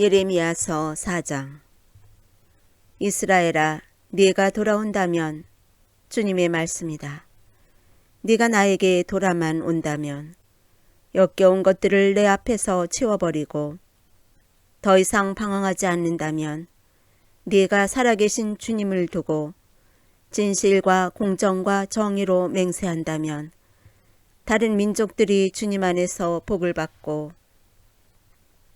예레미야서 4장 이스라엘아 네가 돌아온다면 주님의 말씀이다. 네가 나에게 돌아만 온다면 역겨운 것들을 내 앞에서 치워버리고 더 이상 방황하지 않는다면 네가 살아계신 주님을 두고 진실과 공정과 정의로 맹세한다면 다른 민족들이 주님 안에서 복을 받고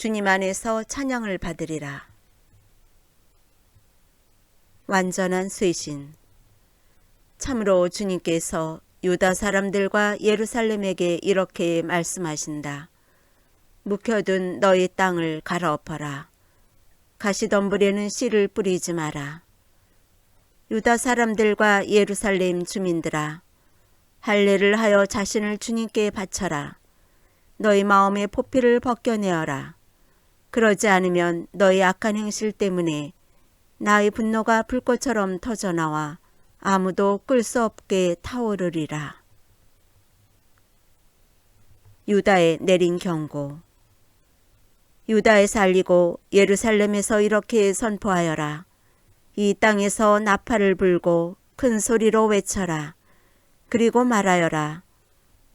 주님 안에서 찬양을 받으리라. 완전한 쇄신 참으로 주님께서 유다 사람들과 예루살렘에게 이렇게 말씀하신다. 묵혀둔 너희 땅을 갈아엎어라. 가시덤불에는 씨를 뿌리지 마라. 유다 사람들과 예루살렘 주민들아, 할례를 하여 자신을 주님께 바쳐라. 너희 마음의 포피를 벗겨내어라. 그러지 않으면 너희 악한 행실 때문에 나의 분노가 불꽃처럼 터져나와 아무도 끌 수 없게 타오르리라. 유다에 내린 경고. 유다에 살리고 예루살렘에서 이렇게 선포하여라. 이 땅에서 나팔을 불고 큰 소리로 외쳐라. 그리고 말하여라.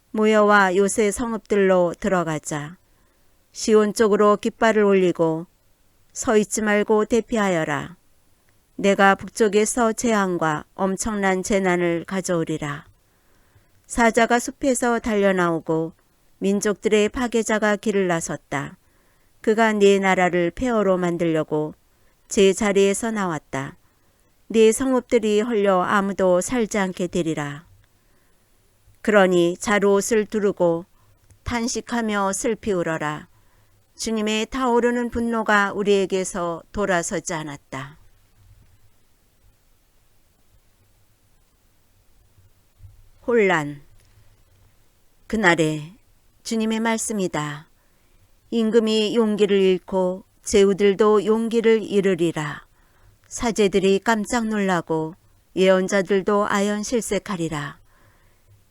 모여와 요새 성읍들로 들어가자. 시온 쪽으로 깃발을 올리고 서 있지 말고 대피하여라. 내가 북쪽에서 재앙과 엄청난 재난을 가져오리라. 사자가 숲에서 달려나오고 민족들의 파괴자가 길을 나섰다. 그가 네 나라를 폐허로 만들려고 제 자리에서 나왔다. 네 성읍들이 헐려 아무도 살지 않게 되리라. 그러니 자루 옷을 두르고 탄식하며 슬피 울어라. 주님의 타오르는 분노가 우리에게서 돌아서지 않았다. 혼란 그날에 주님의 말씀이다. 임금이 용기를 잃고 제후들도 용기를 잃으리라. 사제들이 깜짝 놀라고 예언자들도 아연 실색하리라.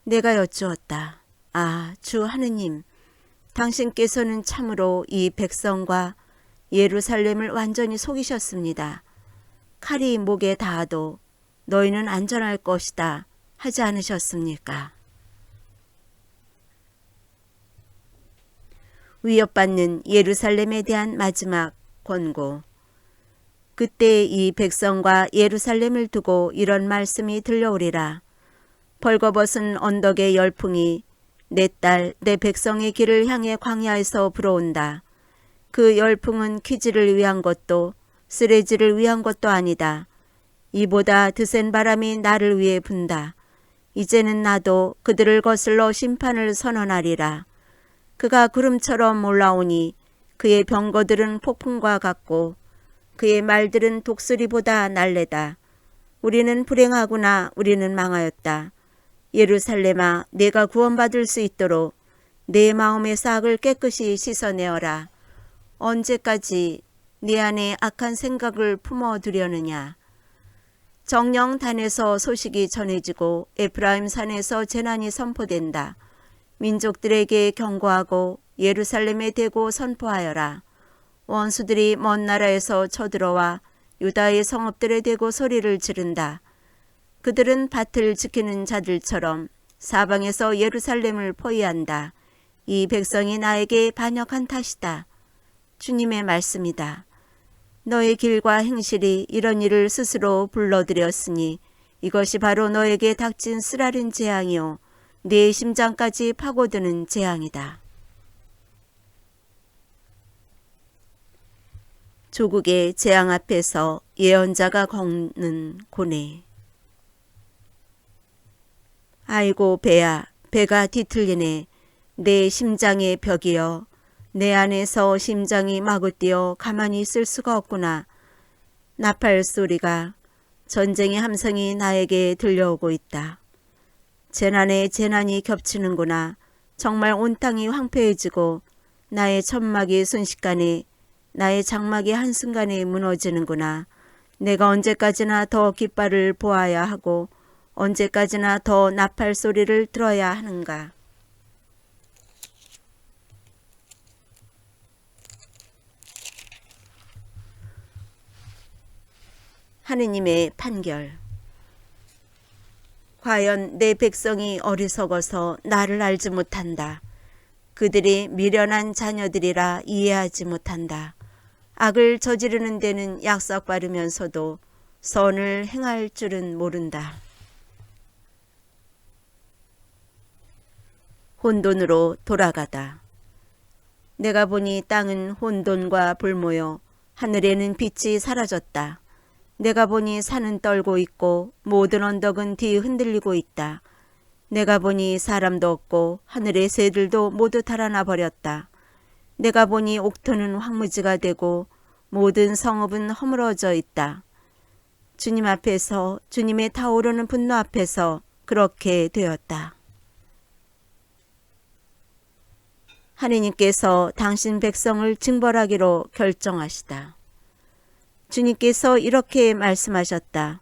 내가 여쭈었다. 아, 주 하느님, 당신께서는 참으로 이 백성과 예루살렘을 완전히 속이셨습니다. 칼이 목에 닿아도 너희는 안전할 것이다 하지 않으셨습니까? 위협받는 예루살렘에 대한 마지막 권고. 그때 이 백성과 예루살렘을 두고 이런 말씀이 들려오리라. 벌거벗은 언덕의 열풍이 내 딸, 내 백성의 길을 향해 광야에서 불어온다. 그 열풍은 키지를 위한 것도 쓰레지를 위한 것도 아니다. 이보다 드센 바람이 나를 위해 분다. 이제는 나도 그들을 거슬러 심판을 선언하리라. 그가 구름처럼 올라오니 그의 병거들은 폭풍과 같고 그의 말들은 독수리보다 날래다. 우리는 불행하구나 우리는 망하였다. 예루살렘아 내가 구원받을 수 있도록 내 마음의 싹을 깨끗이 씻어내어라. 언제까지 네 안에 악한 생각을 품어두려느냐. 정령 단에서 소식이 전해지고 에프라임 산에서 재난이 선포된다. 민족들에게 경고하고 예루살렘에 대고 선포하여라. 원수들이 먼 나라에서 쳐들어와 유다의 성읍들에 대고 소리를 지른다. 그들은 밭을 지키는 자들처럼 사방에서 예루살렘을 포위한다. 이 백성이 나에게 반역한 탓이다. 주님의 말씀이다. 너의 길과 행실이 이런 일을 스스로 불러들였으니 이것이 바로 너에게 닥친 쓰라린 재앙이요. 네 심장까지 파고드는 재앙이다. 조국의 재앙 앞에서 예언자가 걷는 고뇌. 아이고 배야 배가 뒤틀리네 내 심장의 벽이여 내 안에서 심장이 마구 뛰어 가만히 있을 수가 없구나. 나팔 소리가 전쟁의 함성이 나에게 들려오고 있다. 재난에 재난이 겹치는구나. 정말 온 땅이 황폐해지고 나의 천막이 순식간에 나의 장막이 한순간에 무너지는구나. 내가 언제까지나 더 깃발을 보아야 하고 언제까지나 더 나팔 소리를 들어야 하는가. 하느님의 판결. 과연 내 백성이 어리석어서 나를 알지 못한다. 그들이 미련한 자녀들이라 이해하지 못한다. 악을 저지르는 데는 약삭 바르면서도 선을 행할 줄은 모른다. 혼돈으로 돌아가다. 내가 보니 땅은 혼돈과 불모여 하늘에는 빛이 사라졌다. 내가 보니 산은 떨고 있고 모든 언덕은 뒤 흔들리고 있다. 내가 보니 사람도 없고 하늘의 새들도 모두 달아나 버렸다. 내가 보니 옥토는 황무지가 되고 모든 성읍은 허물어져 있다. 주님 앞에서 주님의 타오르는 분노 앞에서 그렇게 되었다. 하느님께서 당신 백성을 징벌하기로 결정하시다. 주님께서 이렇게 말씀하셨다.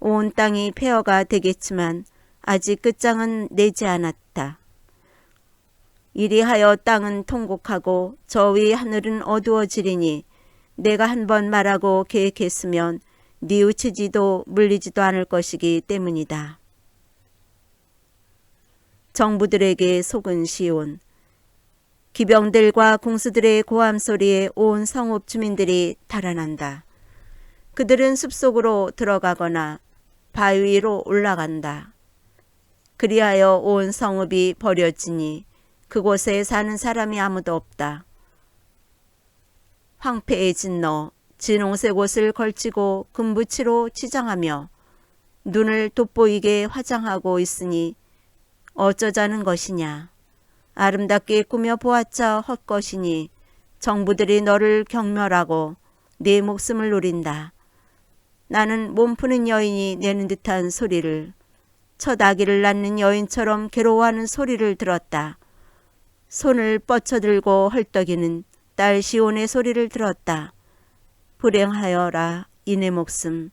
온 땅이 폐허가 되겠지만 아직 끝장은 내지 않았다. 이리하여 땅은 통곡하고 저 위 하늘은 어두워지리니 내가 한 번 말하고 계획했으면 뉘우치지도 물리지도 않을 것이기 때문이다. 정부들에게 속은 시온 기병들과 공수들의 고함 소리에 온 성읍 주민들이 달아난다. 그들은 숲속으로 들어가거나 바위 위로 올라간다. 그리하여 온 성읍이 버려지니 그곳에 사는 사람이 아무도 없다. 황폐해진 너 진홍색 옷을 걸치고 금붙이로 치장하며 눈을 돋보이게 화장하고 있으니 어쩌자는 것이냐. 아름답게 꾸며 보았자 헛것이니 정부들이 너를 경멸하고 네 목숨을 노린다. 나는 몸 푸는 여인이 내는 듯한 소리를 첫 아기를 낳는 여인처럼 괴로워하는 소리를 들었다. 손을 뻗쳐들고 헐떡이는 딸 시온의 소리를 들었다. 불행하여라 이내 목숨.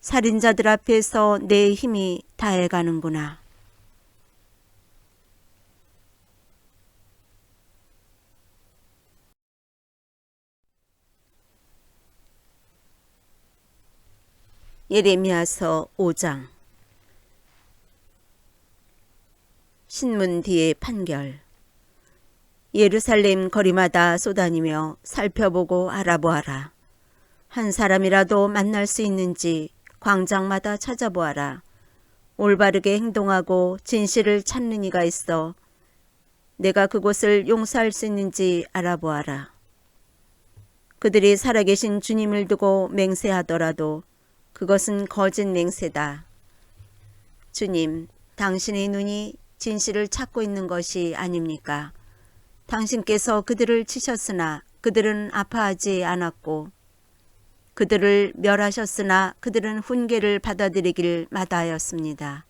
살인자들 앞에서 내 힘이 다해가는구나. 예레미야서 5장 신문 뒤의 판결 예루살렘 거리마다 쏘다니며 살펴보고 알아보아라. 한 사람이라도 만날 수 있는지 광장마다 찾아보아라. 올바르게 행동하고 진실을 찾는 이가 있어 내가 그곳을 용서할 수 있는지 알아보아라. 그들이 살아계신 주님을 두고 맹세하더라도 그것은 거짓 맹세다. 주님, 당신의 눈이 진실을 찾고 있는 것이 아닙니까? 당신께서 그들을 치셨으나 그들은 아파하지 않았고 그들을 멸하셨으나 그들은 훈계를 받아들이길 마다하였습니다.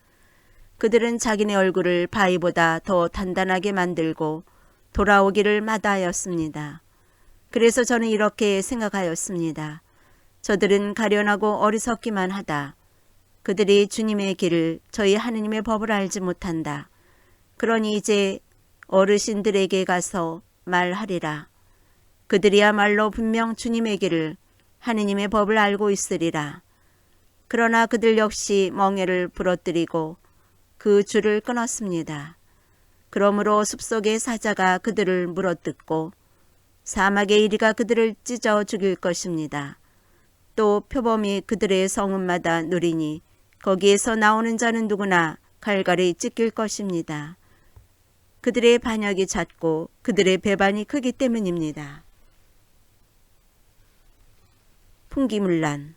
그들은 자기네 얼굴을 바위보다 더 단단하게 만들고 돌아오기를 마다하였습니다. 그래서 저는 이렇게 생각하였습니다. 저들은 가련하고 어리석기만 하다. 그들이 주님의 길을 저희 하느님의 법을 알지 못한다. 그러니 이제 어르신들에게 가서 말하리라. 그들이야말로 분명 주님의 길을 하느님의 법을 알고 있으리라. 그러나 그들 역시 멍에를 부러뜨리고 그 줄을 끊었습니다. 그러므로 숲속의 사자가 그들을 물어뜯고 사막의 이리가 그들을 찢어 죽일 것입니다. 또 표범이 그들의 성읍마다 누리니 거기에서 나오는 자는 누구나 갈갈이 찢길 것입니다. 그들의 반역이 잦고 그들의 배반이 크기 때문입니다. 풍기물란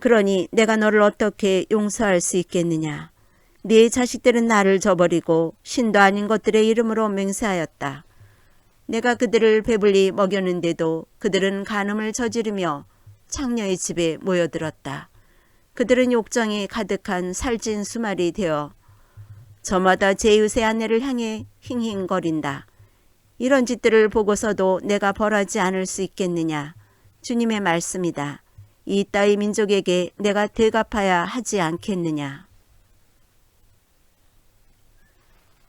그러니 내가 너를 어떻게 용서할 수 있겠느냐. 네 자식들은 나를 저버리고 신도 아닌 것들의 이름으로 맹세하였다. 내가 그들을 배불리 먹였는데도 그들은 간음을 저지르며 창녀의 집에 모여들었다. 그들은 욕정이 가득한 살찐 수말이 되어 저마다 제이웃의 아내를 향해 힝힝거린다. 이런 짓들을 보고서도 내가 벌하지 않을 수 있겠느냐. 주님의 말씀이다. 이 따위 민족에게 내가 대갚아야 하지 않겠느냐.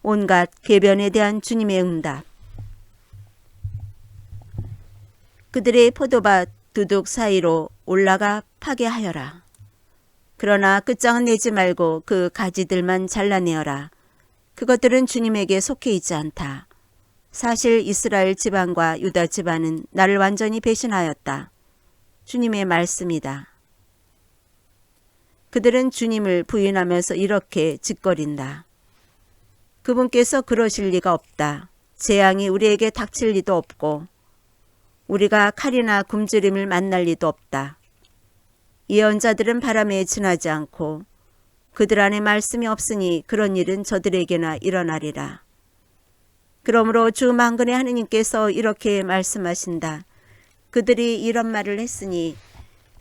온갖 궤변에 대한 주님의 응답. 그들의 포도밭 두둑 사이로 올라가 파괴하여라. 그러나 끝장은 내지 말고 그 가지들만 잘라내어라. 그것들은 주님에게 속해 있지 않다. 사실 이스라엘 집안과 유다 집안은 나를 완전히 배신하였다. 주님의 말씀이다. 그들은 주님을 부인하면서 이렇게 짓거린다. 그분께서 그러실 리가 없다. 재앙이 우리에게 닥칠 리도 없고 우리가 칼이나 굶주림을 만날 리도 없다. 예언자들은 바람에 지나지 않고 그들 안에 말씀이 없으니 그런 일은 저들에게나 일어나리라. 그러므로 주 만근의 하느님께서 이렇게 말씀하신다. 그들이 이런 말을 했으니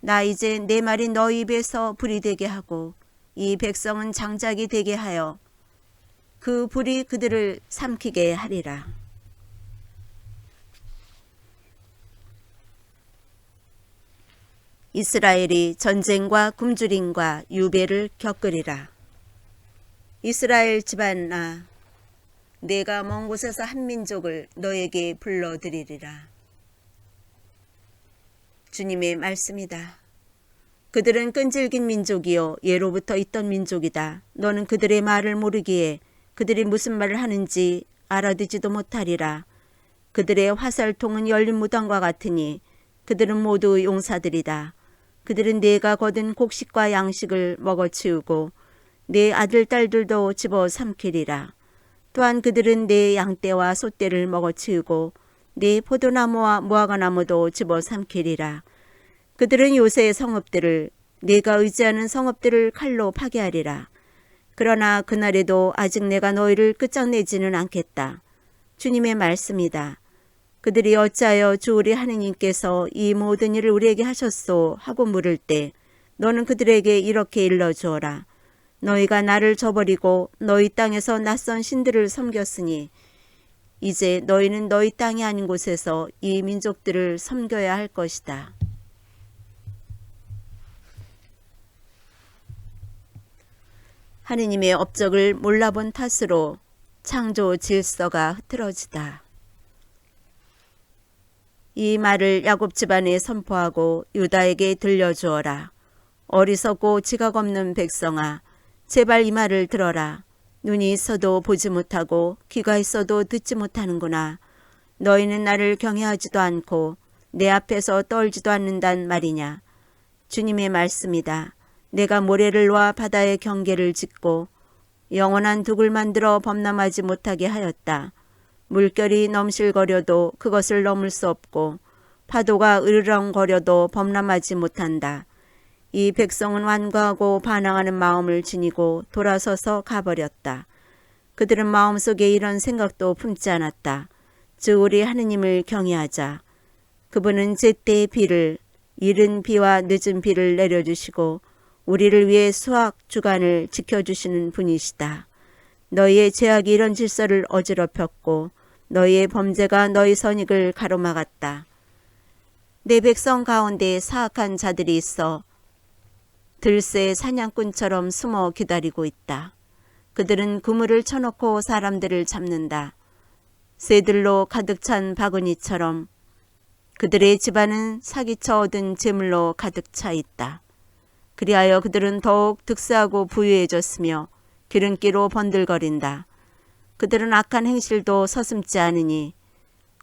나 이제 내 말이 너희 입에서 불이 되게 하고 이 백성은 장작이 되게 하여 그 불이 그들을 삼키게 하리라. 이스라엘이 전쟁과 굶주림과 유배를 겪으리라. 이스라엘 집안아, 내가 먼 곳에서 한 민족을 너에게 불러들이리라. 주님의 말씀이다. 그들은 끈질긴 민족이요 예로부터 있던 민족이다. 너는 그들의 말을 모르기에 그들이 무슨 말을 하는지 알아듣지도 못하리라. 그들의 화살통은 열린 무덤과 같으니 그들은 모두 용사들이다. 그들은 내가 거둔 곡식과 양식을 먹어치우고 내 아들 딸들도 집어 삼키리라. 또한 그들은 내 양떼와 소떼를 먹어치우고 내 포도나무와 무화과나무도 집어 삼키리라. 그들은 요새의 성읍들을 내가 의지하는 성읍들을 칼로 파괴하리라. 그러나 그날에도 아직 내가 너희를 끝장내지는 않겠다. 주님의 말씀이다. 그들이 어찌하여 주 우리 하느님께서 이 모든 일을 우리에게 하셨소 하고 물을 때 너는 그들에게 이렇게 일러 주어라. 너희가 나를 저버리고 너희 땅에서 낯선 신들을 섬겼으니 이제 너희는 너희 땅이 아닌 곳에서 이 민족들을 섬겨야 할 것이다. 하느님의 업적을 몰라본 탓으로 창조 질서가 흐트러지다. 이 말을 야곱 집안에 선포하고 유다에게 들려주어라. 어리석고 지각 없는 백성아, 제발 이 말을 들어라. 눈이 있어도 보지 못하고 귀가 있어도 듣지 못하는구나. 너희는 나를 경외하지도 않고 내 앞에서 떨지도 않는단 말이냐. 주님의 말씀이다. 내가 모래를 놓아 바다의 경계를 짓고 영원한 둑을 만들어 범람하지 못하게 하였다. 물결이 넘실거려도 그것을 넘을 수 없고 파도가 으르렁거려도 범람하지 못한다. 이 백성은 완고하고 반항하는 마음을 지니고 돌아서서 가버렸다. 그들은 마음속에 이런 생각도 품지 않았다. 즉 우리 하느님을 경외하자. 그분은 제때의 비를 이른 비와 늦은 비를 내려주시고 우리를 위해 수학 주간을 지켜주시는 분이시다. 너희의 죄악이 이런 질서를 어지럽혔고 너희의 범죄가 너희 선익을 가로막았다. 내 백성 가운데 사악한 자들이 있어 들새 사냥꾼처럼 숨어 기다리고 있다. 그들은 그물을 쳐놓고 사람들을 잡는다. 새들로 가득 찬 바구니처럼 그들의 집안은 사기쳐 얻은 재물로 가득 차 있다. 그리하여 그들은 더욱 득세하고 부유해졌으며 기름기로 번들거린다. 그들은 악한 행실도 서슴지 않으니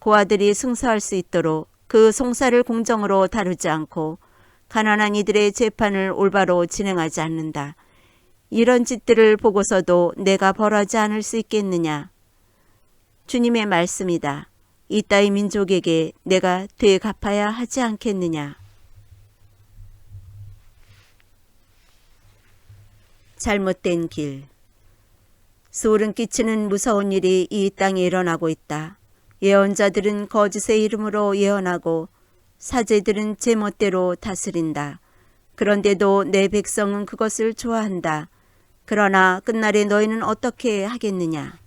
고아들이 승사할 수 있도록 그 송사를 공정으로 다루지 않고 가난한 이들의 재판을 올바로 진행하지 않는다. 이런 짓들을 보고서도 내가 벌하지 않을 수 있겠느냐? 주님의 말씀이다. 이따위 민족에게 내가 되갚아야 하지 않겠느냐? 잘못된 길. 소름 끼치는 무서운 일이 이 땅에 일어나고 있다. 예언자들은 거짓의 이름으로 예언하고 사제들은 제멋대로 다스린다. 그런데도 내 백성은 그것을 좋아한다. 그러나 끝날에 너희는 어떻게 하겠느냐?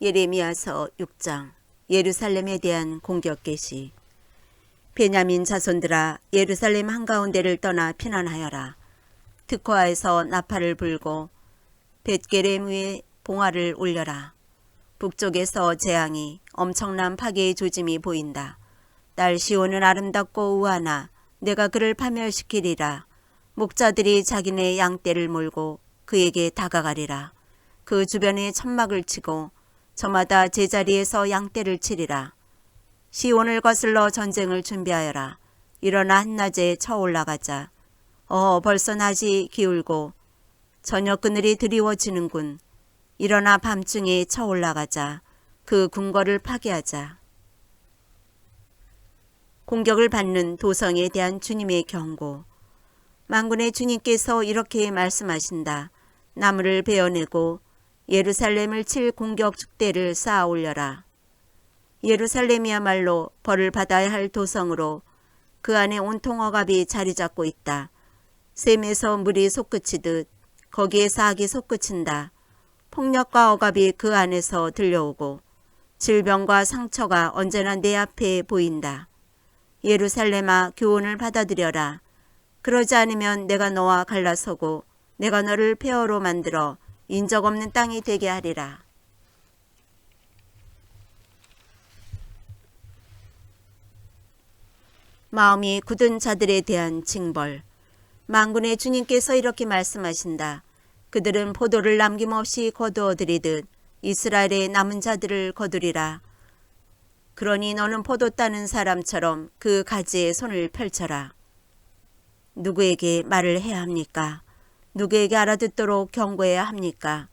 예레미야서 6장 예루살렘에 대한 공격 개시 베냐민 자손들아 예루살렘 한가운데를 떠나 피난하여라. 특화에서 나팔을 불고 위에 봉화를 올려라. 북쪽에서 재앙이 엄청난 파괴의 조짐이 보인다. 딸 시온은 아름답고 우하나 내가 그를 파멸시키리라. 목자들이 자기네 양떼를 몰고 그에게 다가가리라. 그 주변에 천막을 치고 저마다 제자리에서 양떼를 치리라. 시온을 거슬러 전쟁을 준비하여라. 일어나 한낮에 쳐 올라가자. 어 벌써 낮이 기울고 저녁 그늘이 드리워지는군. 일어나 밤중에 쳐 올라가자. 그 궁궐을 파괴하자. 공격을 받는 도성에 대한 주님의 경고. 만군의 주님께서 이렇게 말씀하신다. 나무를 베어내고 예루살렘을 칠 공격 축대를 쌓아 올려라. 예루살렘이야말로 벌을 받아야 할 도성으로 그 안에 온통 억압이 자리 잡고 있다. 샘에서 물이 솟구치듯 거기에 사악이 솟구친다. 폭력과 억압이 그 안에서 들려오고 질병과 상처가 언제나 내 앞에 보인다. 예루살렘아 교훈을 받아들여라. 그러지 않으면 내가 너와 갈라서고 내가 너를 폐허로 만들어 인적 없는 땅이 되게 하리라. 마음이 굳은 자들에 대한 징벌. 만군의 주님께서 이렇게 말씀하신다. 그들은 포도를 남김없이 거두어 들이듯 이스라엘의 남은 자들을 거두리라. 그러니 너는 포도 따는 사람처럼 그 가지에 손을 펼쳐라. 누구에게 말을 해야 합니까? 누구에게 알아듣도록 경고해야 합니까?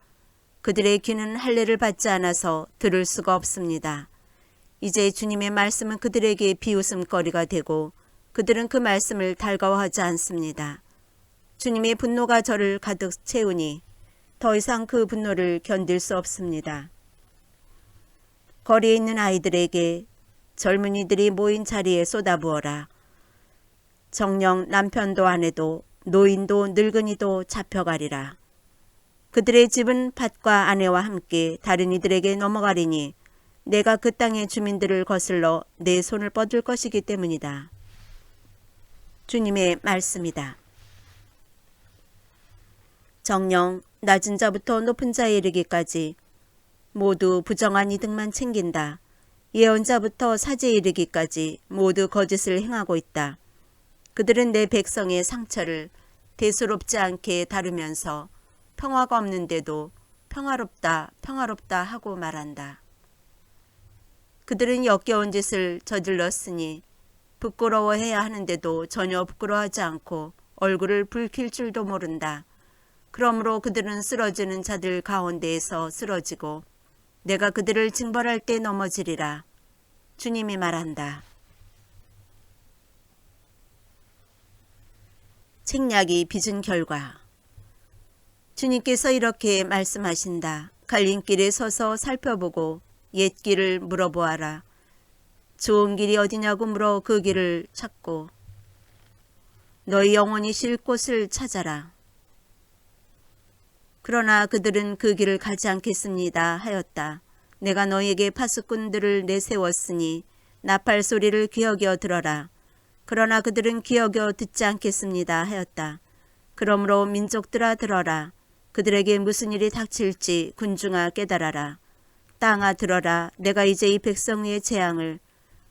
그들의 귀는 할례를 받지 않아서 들을 수가 없습니다. 이제 주님의 말씀은 그들에게 비웃음거리가 되고 그들은 그 말씀을 달가워하지 않습니다. 주님의 분노가 저를 가득 채우니 더 이상 그 분노를 견딜 수 없습니다. 거리에 있는 아이들에게 젊은이들이 모인 자리에 쏟아부어라. 정령 남편도 아내도 노인도 늙은이도 잡혀가리라. 그들의 집은 밭과 아내와 함께 다른 이들에게 넘어가리니 내가 그 땅의 주민들을 거슬러 내 손을 뻗을 것이기 때문이다. 주님의 말씀이다. 정령 낮은 자부터 높은 자에 이르기까지 모두 부정한 이득만 챙긴다. 예언자부터 사제에 이르기까지 모두 거짓을 행하고 있다. 그들은 내 백성의 상처를 대수롭지 않게 다루면서 평화가 없는데도 평화롭다, 평화롭다 하고 말한다. 그들은 역겨운 짓을 저질렀으니 부끄러워해야 하는데도 전혀 부끄러워하지 않고 얼굴을 붉힐 줄도 모른다. 그러므로 그들은 쓰러지는 자들 가운데에서 쓰러지고 내가 그들을 징벌할 때 넘어지리라. 주님이 말한다. 책략이 빚은 결과 주님께서 이렇게 말씀하신다. 갈림길에 서서 살펴보고 옛 길을 물어보아라. 좋은 길이 어디냐고 물어 그 길을 찾고 너희 영혼이 쉴 곳을 찾아라. 그러나 그들은 그 길을 가지 않겠습니다 하였다. 내가 너희에게 파수꾼들을 내세웠으니 나팔 소리를 귀여겨 들어라. 그러나 그들은 귀여겨 듣지 않겠습니다 하였다. 그러므로 민족들아 들어라. 그들에게 무슨 일이 닥칠지 군중아 깨달아라. 땅아 들어라. 내가 이제 이 백성의 재앙을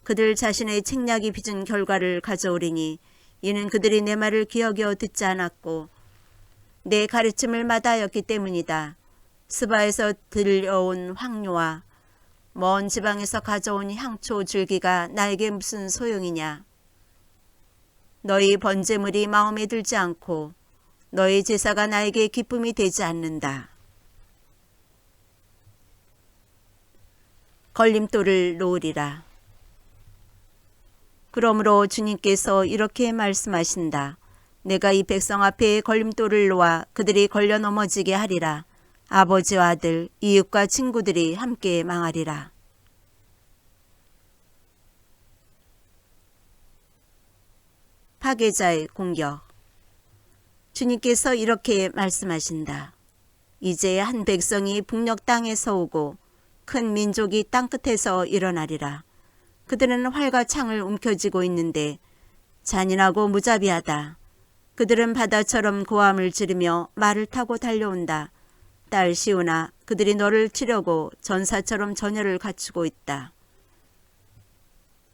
그들 자신의 책략이 빚은 결과를 가져오리니 이는 그들이 내 말을 기억여 듣지 않았고 내 가르침을 마다하였기 때문이다. 스바에서 들려온 황료와 먼 지방에서 가져온 향초 줄기가 나에게 무슨 소용이냐. 너희 번제물이 마음에 들지 않고 너희 제사가 나에게 기쁨이 되지 않는다. 걸림돌을 놓으리라. 그러므로 주님께서 이렇게 말씀하신다. 내가 이 백성 앞에 걸림돌을 놓아 그들이 걸려 넘어지게 하리라. 아버지와 아들, 이웃과 친구들이 함께 망하리라. 파괴자의 공격 주님께서 이렇게 말씀하신다. 이제 한 백성이 북녘 땅에서 오고 큰 민족이 땅끝에서 일어나리라. 그들은 활과 창을 움켜쥐고 있는데 잔인하고 무자비하다. 그들은 바다처럼 고함을 지르며 말을 타고 달려온다. 딸 시우나 그들이 너를 치려고 전사처럼 전열을 갖추고 있다.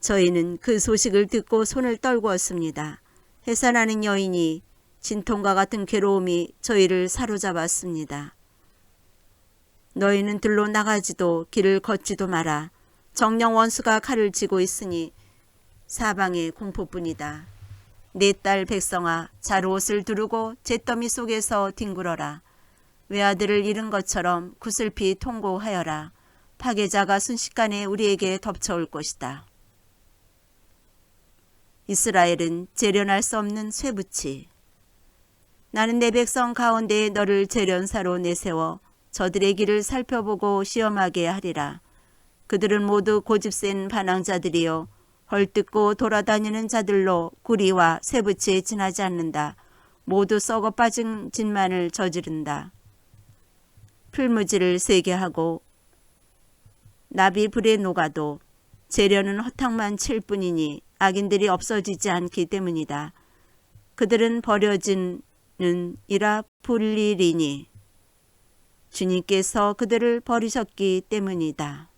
저희는 그 소식을 듣고 손을 떨구었습니다. 해산하는 여인이 진통과 같은 괴로움이 저희를 사로잡았습니다. 너희는 들로 나가지도 길을 걷지도 마라. 정령 원수가 칼을 쥐고 있으니 사방의 공포뿐이다. 내 딸 백성아 자루옷을 두르고 잿더미 속에서 뒹굴어라. 외아들을 잃은 것처럼 구슬피 통고하여라. 파괴자가 순식간에 우리에게 덮쳐올 것이다. 이스라엘은 재련할 수 없는 쇠붙이. 나는 내 백성 가운데 너를 재련사로 내세워 저들의 길을 살펴보고 시험하게 하리라. 그들은 모두 고집센 반항자들이요. 헐뜯고 돌아다니는 자들로 구리와 쇠붙이에 지나지 않는다. 모두 썩어 빠진 짓만을 저지른다. 풀무지를 세게 하고 나비 불에 녹아도 재련은 허탕만 칠 뿐이니 악인들이 없어지지 않기 때문이다. 그들은 버려지는 이라 불리리니 주님께서 그들을 버리셨기 때문이다.